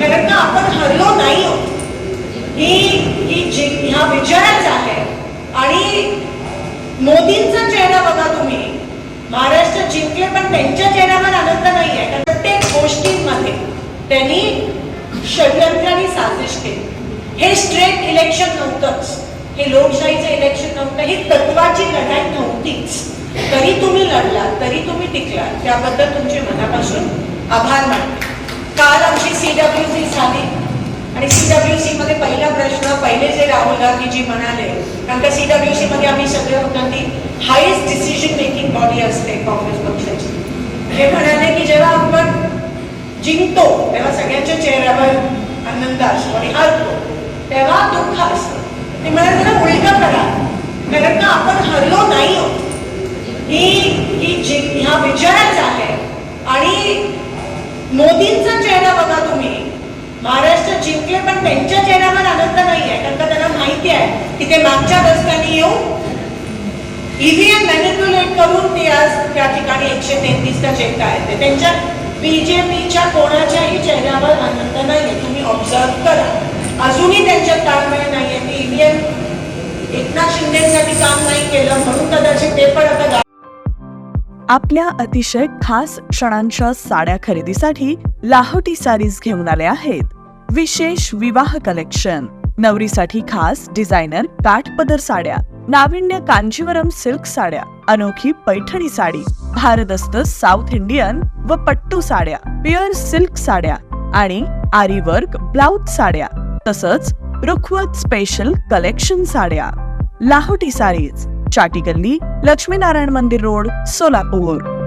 कारण का आपण हरलो नाही आहोत. ही ही जी ह्या विजयाच आहे। आणि मोदींचा चेहरा बघा तुम्ही। महाराष्ट्र जिंकले पण त्यांच्या चेहऱ्यावर आनंद नाही आहे. कारण प्रत्येक गोष्टींमध्ये त्यांनी षडयंत्राने आणि साजिश केली. हे स्ट्रेट इलेक्शन नव्हतंच. हे लोकशाहीचं इलेक्शन नव्हतं. ही तत्वाची लढाई नव्हतीच. तरी तुम्ही लढला तरी तुम्ही टिकला त्याबद्दल तुमचे मनापासून आभार मानते. काल आमची सी डब्ल्यू सी झाली. आणि सी डब्ल्यू सी मध्ये पहिला प्रश्न पहिले जे राहुल गांधीजी म्हणाले कारण का सी डब्ल्यू सी मध्ये आम्ही सगळे होतो हायेस्ट डिसिजन मेकिंग बॉडी असते काँग्रेस पक्षाची. हे म्हणाले की जेव्हा आपण जिंकतो तेव्हा सगळ्यांच्या चेहऱ्यावर आनंद असतो आणि हरतो. तेव्हा दुःख असतो. ते म्हणाले जरा उलट करा. कारण का आपण हरलो नाही ही ही जिंक ह्या विजयाच आहे. आणि मोदींचा चेहरा बघा तुम्ही. महाराष्ट्र जिंकले पण त्यांच्या चेहऱ्यावर आनंद नाही आहे कारण का त्यांना माहिती आहे की ते मागच्या रस्त्याने येऊन ईव्हीएम मॅनिप्युलेट करून ते आज त्या ठिकाणी एकशे तेहतीसचा चेहरा आहेत त्यांच्या बीजेपीच्या कोणाच्याही चेहऱ्यावर आनंद नाहीये. तुम्ही ऑब्झर्व करा. अजूनही त्यांच्यात ताळमेळ नाहीये. की ईव्हीएम एकनाथ शिंदेसाठी काम नाही केलं म्हणून कदाचित ते पण आता आपल्या अतिशय खास क्षणांच्या साड्या खरेदीसाठी लाहोटी सारीज घेऊन आले आहेत. विशेष विवाह कलेक्शन. नवरीसाठी खास डिझायनर काठपदर साड्या. नाविन्य कांजीवरम सिल्क साड्या. अनोखी पैठणी साडी. भारदस्त साऊथ इंडियन व पट्टू साड्या. प्युअर सिल्क साड्या. आणि आरी वर्क ब्लाउज साड्या. तसंच रुखवत स्पेशल कलेक्शन साड्या. लाहोटी सारीज. चाटी गल्ली लक्ष्मीनारायण मंदिर रोड सोलापूर.